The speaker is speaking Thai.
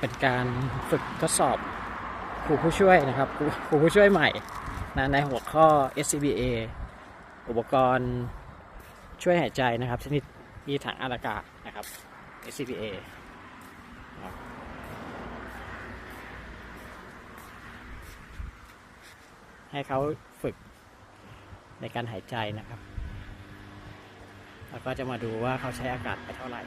เป็นการฝึกทดสอบครูผู้ช่วยนะครับครูผู้ช่วยใหม่นะในหัวข้อ SCBA อุปกรณ์ช่วยหายใจนะครับ ชนิดมีถังอากาศนะครับ SCBA ให้เขาฝึกในการหายใจนะครับ แล้วก็จะมาดูว่าเขาใช้อากาศไปเท่าไหร่